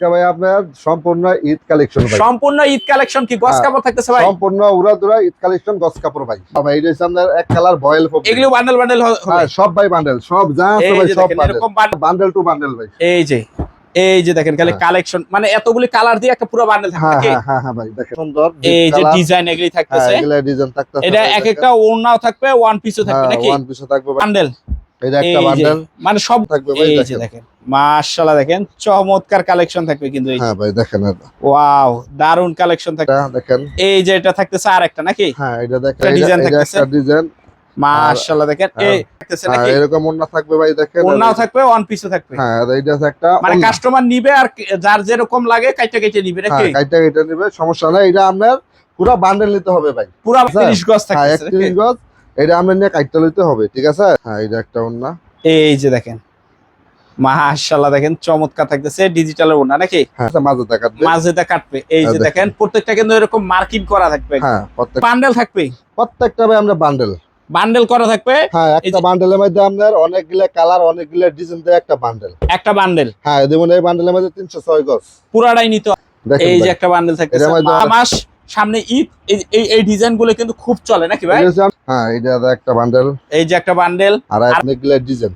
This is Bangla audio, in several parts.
ভাই আপনার সম্পূর্ণ ঈদ কালেকশন ভাই। সম্পূর্ণ ঈদ কালেকশন কি গস হ্যাঁ। কাপড় থাকতেছে ভাই? সম্পূর্ণ উড়াদুরা ঈদ কালেকশন গস কাপড় ভাই। ভাই এটা আপনার এক কালার বয়েল এগুলো বান্ডেল বান্ডেল হ্যাঁ সব ভাই বান্ডেল সব যা আছে ভাই সব বান্ডেল বান্ডেল টু বান্ডেল ভাই। এই যে এই যে দেখেন খালি হ্যাঁ। কালেকশন মানে এতগুলি কালার দিয়ে একটা পুরো বান্ডেল হ্যাঁ থাকে হ্যাঁ হ্যাঁ হ্যাঁ ভাই দেখেন। সুন্দর এই যে ডিজাইন এগুলি হ্যাঁ থাকতেছে। এগুলা ডিজাইন থাকতেছে এটা এক একটা ওড়নাও থাকবে ওয়ান পিসও থাকবে নাকি? ওয়ান পিসও থাকবে বান্ডেল বান্ডেল মানে সব থাকবে এই যে দেখেন। দেখেন মাশাআল্লাহ দেখেন চমৎকার কালেকশন থাকবে কিন্তু এই হ্যাঁ ভাই দেখেন ওয়াও দারুণ কালেকশন থাকবে দেখেন। এই যে এটা থাকতেছে আর একটা নাকি? হ্যাঁ এটা দেখেন একটা এটা- design এটা থাকতেছে। ডিজাইন মাশাআল্লাহ দেখেন হ্যাঁ। এই থাকতেছে নাকি? এরকম ওন্না থাকবে ভাই দেখেন। ওড়নাও থাকবে ওয়ান পিসও থাকবে। এইটা একটা মানে কাস্টমার নিবে আর যার যেরকম লাগে কাইটা কেটে নিবে নাকি? হ্যাঁ কাইটা নিবে সমস্যা নাই। এটা আপনার পুরো বান্ডেল নিতে হবে ভাই। পুরো। 30 গজ থাকতেছে গজ। এটা আমরা নিয়ে কাইটা লইতে হবে ঠিক আছে? হ্যাঁ এটা একটা ওন্না এই যে দেখেন মাশাআল্লাহ দেখেন চমৎকার থাকতেছে ডিজিটালের ওড়না নাকি? হ্যাঁ আচ্ছা, মাঝে মাঝেটা কাটবে। এই হ্যাঁ, যে দেখেন। দেখেন প্রত্যেকটা কিন্তু এরকম মার্কিং করা থাকবে। হ্যাঁ প্রত্যেক বান্ডেল থাকবে? প্রত্যেকটা ভাই আমরা বান্ডেল। বান্ডেল করা থাকবে? হ্যাঁ একটা বান্ডেলের মধ্যে আপনার অনেকগুলা কালার অনেকগুলা ডিজাইন দেয় একটা বান্ডেল। একটা বান্ডেল? হ্যাঁ যেমন এই বান্ডেলের মধ্যে তিনশো ছয় গজ। পুরাটাই নিতে। এই যে একটা বান্ডেল থাকতেছে। মাস সামনে ঈদ এই- এই ডিজাইনগুলো কিন্তু খুব চলে নাকি ভাই? হ্যাঁ এটা একটা বান্ডেল এই যে একটা বান্ডেল আর নেকলেস ডিজাইন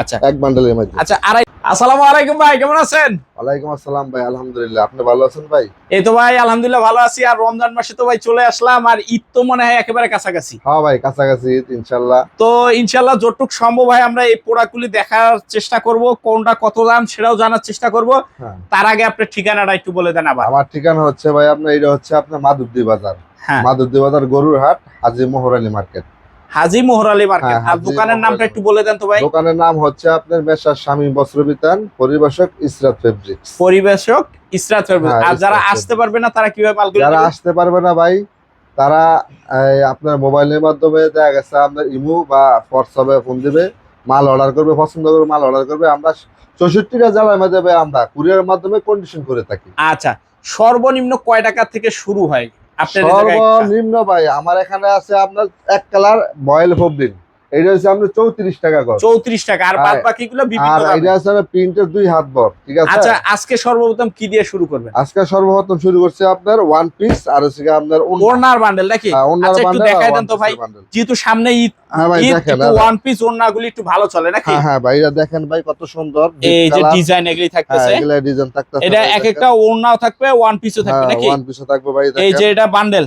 আচ্ছা। এক বান্ডেলের মধ্যে। আচ্ছা আড়াই আসসালামু আলাইকুম ভাই কেমন আছেন? ওয়ালাইকুম আসসালাম ভাই আলহামদুলিল্লাহ। আপনি ভালো আছেন ভাই? এই তো ভাই আলহামদুলিল্লাহ ভালো আছি। আর রমজান মাসে তো ভাই চলে আসলাম আর ঈদ তো মনে হয় একেবারে কাছাকাছি। হ্যাঁ ভাই কাছাকাছি ঈদ, ইনশাল্লাহ। তো ইনশাল্লাহ যতটুক সম্ভব হয় আমরা এই প্রোডাক্টগুলি দেখার চেষ্টা করব কোনটা কত দাম সেটাও জানার চেষ্টা করব। হ্যাঁ। তার আগে আপনার ঠিকানাটা একটু বলে দেন আবার। আমার ঠিকানা হচ্ছে ভাই আপনার এটা হচ্ছে আপনার মাধবদী বাজার। হ্যাঁ। মাধবদী বাজার গরুর হাট হাজি মোহরালি মার্কেট। হাজি মোহরালি মার্কেট। হ্যাঁ, আর দোকানের নামটা একটু বলে দেন তো ভাই। দোকানের নাম হচ্ছে আপনার মেশার স্বামী বস্ত্রবিতান পরিবেশক ইসরাত ফেব্রিক্স পরিবেশক ইসরাত ফেব্রিক হ্যাঁ, আর যারা আসতে পারবে না তারা কীভাবে মালগুলো যারা আসতে পারবে না ভাই তারা আপনার মোবাইলের মাধ্যমে দেখা গেছে আপনার ইমু বা হোয়াটসঅ্যাপে ফোন দিবে মাল অর্ডার করবে পছন্দ করে মাল অর্ডার করবে। আমরা চৌষট্টিটা জেলার মধ্যে ভাই আমরা কুরিয়ার মাধ্যমে কন্ডিশন করে থাকি। আচ্ছা সর্বনিম্ন কয় টাকা থেকে শুরু হয়? সর্বনিম্ন ভাই আমার এখানে আছে আপনার এক কালার বয়েল ফোবলিন এটা হচ্ছে আপনার চৌত্রিশ টাকা গজ। চৌত্রিশ টাকা। আর বাদ আর দামে। এটা আছে প্রিন্টের দুই হাত বর ঠিক আছে? আচ্ছা আজকে সর্বপ্রথম কি দিয়ে শুরু করবেন? আজকে সর্বপ্রথম শুরু করছে আপনার ওয়ান পিস আর হচ্ছে আপনার। ওড়নার বান্ডেল নাকি? হ্যাঁ, আচ্ছা, একটু bundle আর দেখাই দেন তো ভাই। যেহেতু সামনে ঈদ হ্যাঁ ভাই দেখেন ওয়ান পিস ওড়নাগুলি একটু ভালো চলে নাকি? হ্যাঁ হ্যাঁ ভাই এটা দেখেন ভাই কত সুন্দর। এই যে ডিজাইন এগুলি হ্যাঁ থাকতেছে। এগুলা ডিজাইন থাকতেছে এটা এক একটা ওড়নাও থাকবে ওয়ান পিসও থাকবে নাকি? ওয়ান পিসও থাকবে ভাই এই যে এটা বান্ডেল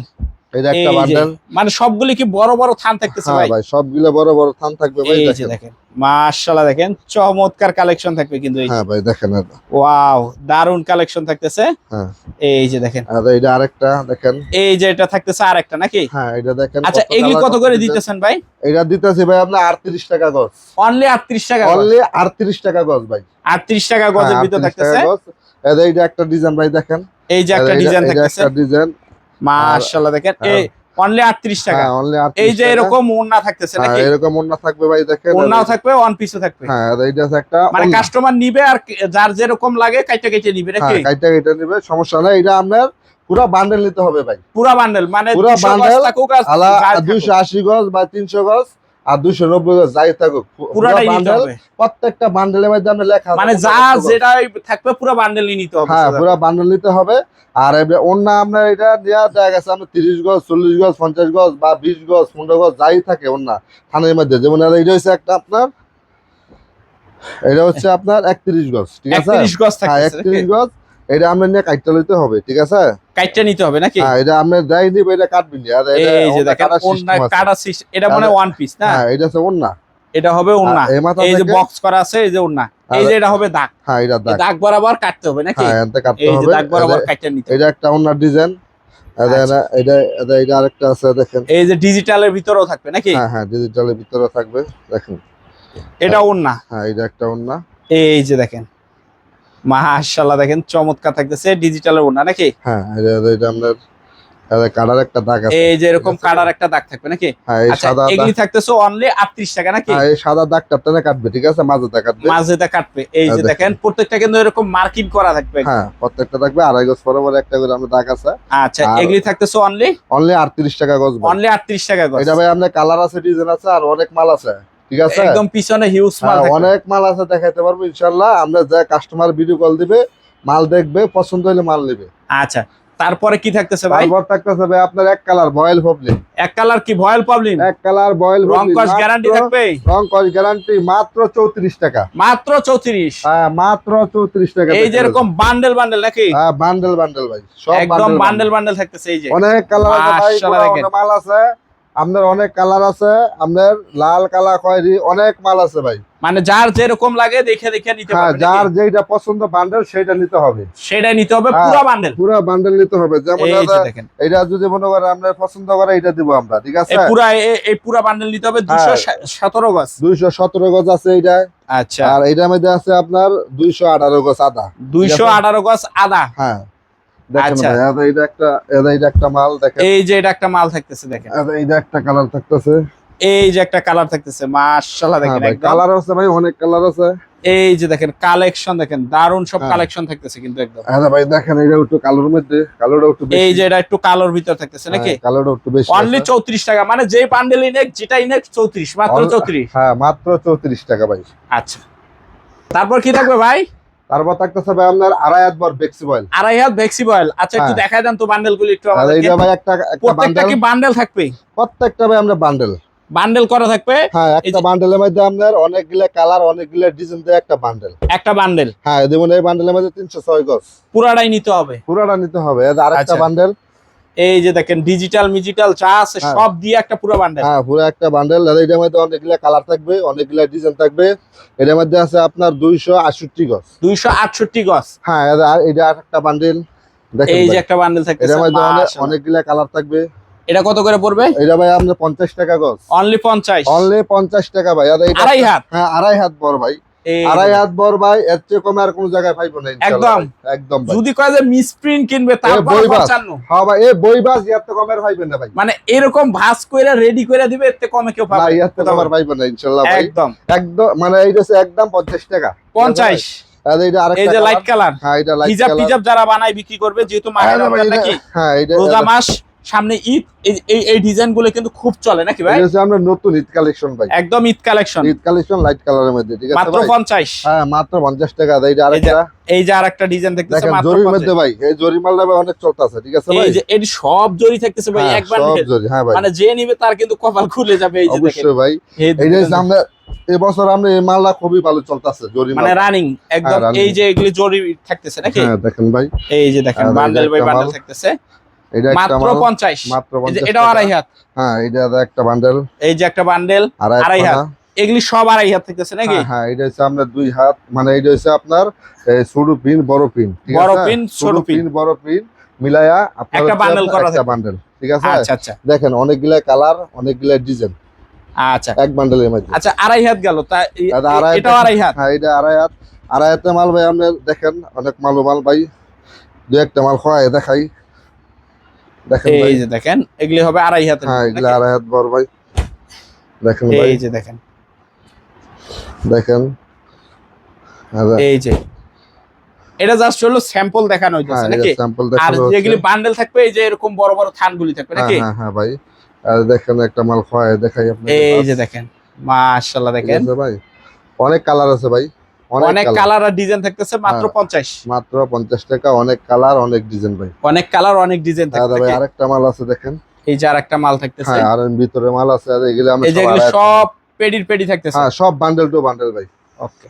এটা একটা বান্ডেল। মানে সবগুলি কি বড় বড় থান থাকতেছে হ্যাঁ ভাই? ভাই সবগুলা বড় বড় থান থাকবে ভাই দেখেন। মাশাআল্লাহ দেখেন চমৎকার কালেকশন থাকবে কিন্তু এই হ্যাঁ ভাই দেখেন ওয়াও দারুণ কালেকশন থাকতেছে। হ্যাঁ। এই যে দেখেন। আর এটা আরেকটা দেখেন। এই যে এটা থাকতেছে আর একটা নাকি? হ্যাঁ এটা দেখেন আচ্ছা এগুলি কত করে দিতেছেন ভাই? এটা দিতেছি ভাই আপনার আটত্রিশ টাকা গজ। অনলি আটত্রিশ টাকা অনলি আটত্রিশ টাকা গজ ভাই। আটত্রিশ টাকা গজের হ্যাঁ, ভিতর থাকতেছে। এটা এইটা একটা ডিজাইন ভাই দেখেন। এই যে একটা ডিজাইন থাকতেছে একটা ডিজাইন। মাশাআল্লাহ দেখেন হ্যাঁ। এই অনলি আটত্রিশ টাকা। হ্যাঁ অনলি এই যে এরকম ওন্না থাকতেছে হ্যাঁ নাকি? এরকম ওন্না থাকবে ভাই দেখেন ওড়নাও থাকবে ওয়ান পিসও থাকবে। হ্যাঁ এইটা একটা মানে কাস্টমার নিবে আর যার যেরকম লাগে কাইটা কাইটা নিবে নাকি? হ্যাঁ কাইটা কাইটা নিবে সমস্যা নাই এটা আপনার পুরো বান্ডেল নিতে হবে ভাই। পুরা বান্ডেল মানে পুরা 200 গজ bundle, থাকুক আর আলা যাই থাকুক, দুইশো আশি গজ বা তিনশো গজ আর দুইশো নব্বই যাই থাকুক পুরাটাই নিতে হবে। প্রত্যেকটা বান্ডেলের মধ্যে আপনার লেখা মানে যা যেটা থাকবে পুরো বান্ডেলই নিতে হবে হ্যাঁ পুরো বান্ডেল নিতে হবে। আর অন্য আপনার এটা দেওয়া দেখা গেছে আপনার তিরিশ গজ চল্লিশ গজ পঞ্চাশ গজ বা বিশ গজ পনেরো গজ যাই থাকে অন্য থানের মধ্যে। যেমন এটা হচ্ছে একটা আপনার এটা হচ্ছে আপনার একত্রিশ গজ ঠিক আছে? 31 গজ হ্যাঁ একত্রিশ গজ। এটা আমরা নিয়ে কাটতে লইতে হবে ঠিক আছে? কাইটটা নিতে হবে নাকি? হ্যাঁ এটা আমরা যাই নিব এটা কাটবি না। আর এটা এই যে দেখেন ওন্না কাটা সিস্টেম এটা মানে ওয়ান পিস না? হ্যাঁ এটা হচ্ছে অন্য এটা হবে ওন্না এই যে বক্স করা আছে এই যে ওন্না এই যে এটা হবে দাগ। হ্যাঁ এটা দাগ। দাগ বরাবর কাটতে হবে নাকি? হ্যাঁ এনতে কাটতে এই যে দাগ বরাবর এটা- কাটতে নিতে এটা একটা অন্য ডিজাইন এটা আচ্ছা। এটা এটা এটা আরেকটা আছে দেখেন। এই যে ডিজিটালের ভিতরেও থাকবে নাকি? হ্যাঁ হ্যাঁ ডিজিটালের ভিতরে থাকবে দেখেন। এটা ওন্না হ্যাঁ এটা একটা অন্য এই যে দেখেন। মাশাআল্লাহ দেখেন চমৎকার থাকতেছে ডিজিটালের ওন্না নাকি? হ্যাঁ এটা এটা- এটা আপনার এটা কাটার একটা দাগ আছে। এই যে এরকম। কাটার একটা দাগ থাকবে নাকি? হ্যাঁ আচ্ছা এগুলি থাকতেছে অনলি 38 টাকা নাকি? হ্যাঁ এই সাদা দাগটা টেনে কাটবে ঠিক আছে? মাঝে কাটবে। মাঝেটা কাটবে। এই যে হ্যাঁ, দেখেন প্রত্যেকটা কিন্তু এরকম মার্কিং করা থাকবে। হ্যাঁ প্রত্যেকটা থাকবে আড়াই গজ পরে একটা করে আমরা দাগ আছে। আচ্ছা এগুলি থাকতেছে অনলি অনলি আটত্রিশ টাকা গজ অনলি 38 টাকা গজ। এটা ভাই আপনার কালার আছে ডিজাইন আছে আর অনেক মাল আছে। ঠিক আছে? একদম পিছনে হিউজ মাল হ্যাঁ, অনেক মাল আছে দেখাইতে পারব ইনশাল্লাহ আমরা যা কাস্টমার ভিডিও কল দিবে মাল দেখবে পছন্দ হলে মাল নেবে। আচ্ছা তারপরে কি থাকতেছে ভাই? তারপর থাকতেছে ভাই আপনার এক কালার বয়েল পবলিন এক কালার কি ভয়েল প্রবলেম এক কালার বয়েল রং কস গ্যারান্টি থাকবে? রং কস গ্যারান্টি মাত্র চৌত্রিশ টাকা। মাত্র চৌত্রিশ? হ্যাঁ মাত্র চৌত্রিশ টাকা এই যে এরকম বান্ডেল বান্ডেল নাকি? হ্যাঁ বান্ডেল বান্ডেল ভাই সব একদম বান্ডেল বান্ডেল থাকতেছে এই যে। অনেক কালার আছে ভাই মাল আছে। আপনার অনেক কালার আছে আপনার লাল কালা খয়েরি অনেক মাল আছে ভাই। মানে যার যেরকম লাগে দেখে দেখে নিতে হ্যাঁ পারবে যার? যেটা পছন্দ বান্ডেল সেটা নিতে হবে। সেটাই নিতে হবে হ্যাঁ। পুরো বান্ডেল পুরো বান্ডেল নিতে হবে। যেমন এটা যদি মনে করেন আপনার পছন্দ করে এটা দিব আমরা ঠিক আছে? পুরা এই পুরা বান্ডেল নিতে হবে দুশো সতেরো গজ। দুইশো সতেরো গজ আছে এইটা। আচ্ছা। আর এইটার মধ্যে আছে আপনার দুইশো আঠারো গজ আদা দুইশো আঠারো গজ আদা। হ্যাঁ। এই যে এটা একটা মাল থাকতেছে দেখেন। একটা কালার থাকতেছে। এই যে একটা কালার থাকতেছে মাশাআল্লাহ হ্যাঁ দেখেন ভাই কালার আছে ভাই অনেক কালার আছে। এই যে দেখেন কালেকশন দেখেন দারুণ সব হ্যাঁ। কালেকশন থাকতেছে কিন্তু একদম। হ্যাঁ ভাই দেখেন এটা একটু কালোর মধ্যে কালোটা একটু বেশি। এই যে এটা একটু কালোর ভিতর থাকতেছে নাকি? হ্যাঁ, কালোটা একটু বেশি অনলি আছে। চৌত্রিশ টাকা মানে যে বান্ডেল ইনেক যেটা ইনেক চৌত্রিশ মাত্র All- চৌত্রিশ। হ্যাঁ মাত্র চৌত্রিশ টাকা ভাই। আচ্ছা। তারপর কি থাকবে ভাই? তারপর থাকতেছে ভাই আপনার আড়াই হাত বর বেক্সি বয়েল আড়াই হাত বেক্সি বয়েল আচ্ছা একটু হ্যাঁ। দেন তো বান্ডেলগুলো একটু আর এইটা ভাই একটা প্রত্যেকটা কি বান্ডেল থাকবে? প্রত্যেকটা ভাই আমরা বান্ডেল বান্ডেল করা থাকবে? হ্যাঁ একটা বান্ডেলের মধ্যে আপনার অনেকগুলা কালার অনেকগুলা ডিজাইন দিয়ে একটা বান্ডেল একটা বান্ডেল হ্যাঁ যেমন এই বান্ডেলের মধ্যে তিনশো ছয় গজ। পুরাটাই নিতে হবে। পুরাটা নিতে হবে। আর আরেকটা আচ্ছা। বান্ডেল এই যে দেখেন ডিজিটাল মিজিটাল যা আছে হ্যাঁ। সব দিয়ে একটা পুরো বান্ডেল হ্যাঁ পুরো একটা বান্ডেল আর এটার মধ্যে অনেকগুলা কালার থাকবে অনেকগুলা ডিজাইন থাকবে। এটার মধ্যে আছে আপনার দুইশো আটষট্টি গজ। দুইশো আটষট্টি গজ। হ্যাঁ এটা আরেকটা বান্ডেল দেখেন এই যে একটা বান্ডেল থাকতেছে এটার মধ্যে অনেকগুলা কালার থাকবে। এটা কত করে পড়বে? এটা ভাই আপনার পঞ্চাশ টাকা গজ। অনলি পঞ্চাশ। অনলি পঞ্চাশ টাকা ভাই। আর আড়াই হাত। হ্যাঁ আড়াই হাত বড় ভাই। আড়াই হাত বড় ভাই এর চেয়ে কমে আর কোনো জায়গায় পাইবো না একদম। একদম যদি কয় যে মিসপ্রিন্ট কিনবে তারপর বইবাস। পঞ্চান্ন। হ্যাঁ ভাই তো পাইবেন না ভাই। মানে এরকম ভাস করে রেডি করে দিবে এতে কমে কেউ না পাবে তো কমের পাইবেন না ইনশাআল্লাহ ভাই। একদম। একদম মানে এইটা একদম পঞ্চাশ টাকা। পঞ্চাশ। আর এইটা এই আরেকটা যে colour। লাইট কালার হ্যাঁ এটা লাইট হিজাব যারা বানায় বিক্রি করবে যেহেতু রমজান নাকি? হ্যাঁ এটা রোজা মাস। সামনে ঈদ এই- এই এই ডিজাইনগুলো কিন্তু খুব চলে নাকি ভাই? এটা আমরা নতুন ঈদ কালেকশন ভাই। একদম Eid collection Eid collection light কালারের মধ্যে ঠিক আছে মাত্র ভাই? পঞ্চাশ। হ্যাঁ মাত্র পঞ্চাশ টাকা। আর এইটা আরেকটা এই যে আর একটা ডিজাইন দেখতেছে দেখেন মাত্র জরির মধ্যে ভাই এই জরি মালটা ভাই অনেক চলতেছে ঠিক আছে ভাই? এই যে এটি সব জরি থাকতেছে ভাই হ্যাঁ, একবার সব জরি হ্যাঁ ভাই। মানে যে নিবে তার কিন্তু কপাল খুলে যাবে এই যে দেখেন। অবশ্যই ভাই। এই এইটা দেখেন। আমরা এবছর আমরা এই মালটা খুবই ভালো চলতেছে জরি মানে রানিং একদম running। এই যে এগুলি জরি থাকতেছে নাকি? হ্যাঁ দেখেন ভাই। এই যে দেখেন এই বান্ডেল একটা বান্ডেল থাকতেছে। মাত্র মাল পঞ্চাশ। মাত্র 50 এটাও আড়াই হাত। হ্যাঁ এটা একটা বান্ডেল এই যে একটা বান্ডেল আড়াই আড়াই হাত। হাত। এগুলি সব আড়াই হাত থাকতেছে নাকি? হ্যাঁ হ্যাঁ এটা হচ্ছে আপনার দুই হাত। মানে এটা হচ্ছে আপনার ছোট পিন বড় পিন বড় পিন, ছোট পিন। বড় পিন মিলায়া আপনার একটা হচ্ছে করা একটা বান্ডেল ঠিক আছে? আচ্ছা আচ্ছা। দেখেন অনেকগুলা কালার অনেকগুলা ডিজাইন আচ্ছা। এক বান্ডেলের মধ্যে। আচ্ছা আড়াই হাত গেল। তা এই- আড়াই হাত আড়াই হ্যাঁ এটা আড়াই হাত। আড়াই হাতে মাল ভাই আপনি দেখেন অনেক মাল মাল ভাই। দু একটা মাল খোয়াই দেখাই। এই যে দেখেন এগুলি হবে আড়াই হাতের হ্যাঁ আড়াই হাত বড় ভাই। দেখেন ভাই। এই যে দেখেন। দেখেন। হ্যাঁ এই যে। এটা জাস্ট হলো স্যাম্পল দেখানো হইতেছে নাকি? স্যাম্পল আর যেগুলি বান্ডেল থাকবে এই যে এরকম বড় বড় থানগুলি থাকবে হ্যাঁ নাকি? হ্যাঁ হ্যাঁ ভাই। আর দেখেন একটা মাল খোয়াই দেখাই আপনি এই যে দেখেন মাশাআল্লাহ দেখেন। ভাই। অনেক কালার আছে ভাই। অনেক কালার আর ডিজাইন থাকতেছে মাত্র হ্যাঁ। পঞ্চাশ। মাত্র পঞ্চাশ টাকা অনেক কালার অনেক ডিজাইন ভাই। অনেক কালার অনেক ডিজাইন দাদা ভাই আরেকটা মাল আছে দেখেন। এই যে আর একটা মাল থাকতেছে। হ্যাঁ আর ভিতরে মাল আছে আর এগুলো আমরা এই যে সব পেডির পেডি থাকতেছে। হ্যাঁ সব বান্ডেল টু বান্ডেল ভাই। ওকে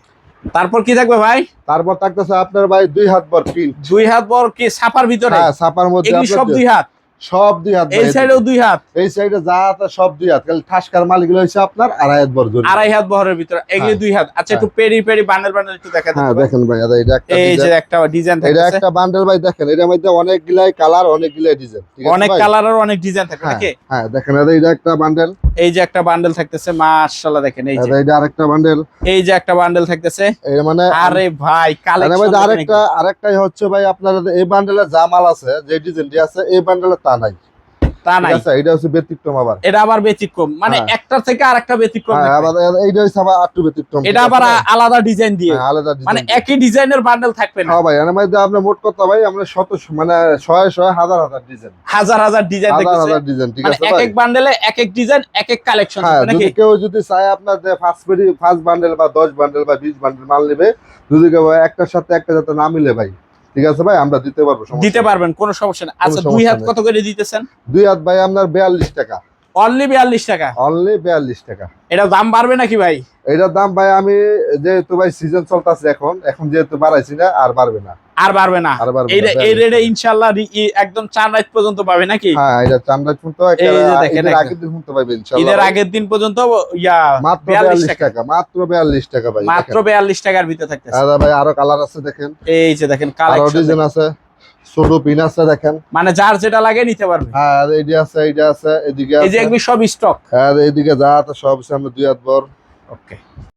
তারপর কি থাকবে ভাই? তারপর থাকতেছে আপনার ভাই দুই হাত বর পিন দুই হাত বড় কি ছাপার ভিতরে? হ্যাঁ ছাপার মধ্যে সব দুই হাত? সব দুই হাত এই সাইডেও দুই হাত? এই সাইডে যা আছে সব দুই হাত। খালি ঠাসকার মাল এগুলো হচ্ছে আপনার আড়াই হাত বর জরি আড়াই হাত বহরের ভিতরে এগুলি হ্যাঁ। দুই হাত। আচ্ছা একটু পেডি পেডি বান্ডেল বান্ডেল একটু দেখা হ্যাঁ দেখেন ভাই আর এটা একটা এই যে একটা ডিজাইন এটা একটা বান্ডেল ভাই দেখেন এটার মধ্যে অনেকগুলাই কালার অনেকগুলাই ডিজাইন ঠিক আছে অনেক ভাই? কালারের অনেক ডিজাইন থাকবে হ্যাঁ নাকি? হ্যাঁ দেখেন আর এটা একটা বান্ডেল। এই যে একটা বান্ডেল থাকতেছে মাশাআল্লাহ দেখেন এই যে। আর এটা আরেকটা বান্ডেল। এই যে একটা বান্ডেল থাকতেছে। এই মানে আরে ভাই এর কালেকশন আরেকটা আরেকটাই হচ্ছে ভাই আপনার এই বান্ডেলে যা মাল আছে যে ডিজাইনটি আছে এই বান্ডেলে তা নাই। তা নাই। আছে এটা হচ্ছে ব্যতিক্রম আবার। এটা আবার ব্যতিক্রম। মানে হ্যাঁ। একটার থেকে আরেকটা ব্যতিক্রম হ্যাঁ এইটা হচ্ছে আবার একটু ব্যতিক্রম। এটা আবার আলাদা ডিজাইন দিয়ে। হ্যাঁ, আলাদা মানে একই ডিজাইনের বান্ডেল থাকবে না। ভাই এর মধ্যে আপনার মোট কথা ভাই আমরা শত মানে ছয় ছয় হাজার হাজার ডিজাইন। হাজার হাজার ডিজাইন হাজার হাজার ডিজাইন ঠিক মানে আছে এক এক বান্ডেলে এক এক ডিজাইন এক এক কালেকশন হ্যাঁ যদি কেউ যদি চায় আপনার যে ফার্স্ট ফার্স্ট বান্ডেল বা দশ বান্ডেল বা বিশ বান্ডেল মাল নেবে যদি কেউ একটার সাথে একটা যাতে না মিলে ভাই ঠিক আছে ভাই আমরা দিতে পারব দিতে পারবেন কোনো সমস্যা নেই। আচ্ছা দুই হাত কত করে দিতেছেন? দুই হাত ভাই আপনার বিয়াল্লিশ টাকা। অনলি বিয়াল্লিশ টাকা? অনলি বিয়াল্লিশ টাকা। এটা দাম বাড়বে নাকি ভাই? এটার দাম ভাই আমি যেহেতু ভাই সিজন চলতেছে এখন এখন যেহেতু বাড়াইছি না আর বাড়বে না। আর বাড়বে না? আর বাড়বে এই 42 রেটে ইনশাল্লাহ একদম চার রাত পর্যন্ত পাবে নাকি? হ্যাঁ এটা শুনতে এই যে দেখেন আগের দিন পাইবে ঈদের ইনশাআল্লাহ আগের দিন পর্যন্ত ইয়া মাত্র 42 টাকা। মাত্র বিয়াল্লিশ টাকা ভাই মাত্র বিয়াল্লিশ টাকার ভিতরে থাকতেছে। আর ভাই আরও কালার আছে দেখেন। এই যে দেখেন আরও কালেকশন ডিজাইন আছে ছোট পিন আছে দেখেন। মানে যার যেটা লাগে নিতে পারবে। হ্যাঁ আর এইটা আছে এইটা আছে এদিকে এই যে একবি সব স্টক আর এইদিকে যা আছে সব সামনে দুই হাত বর ওকে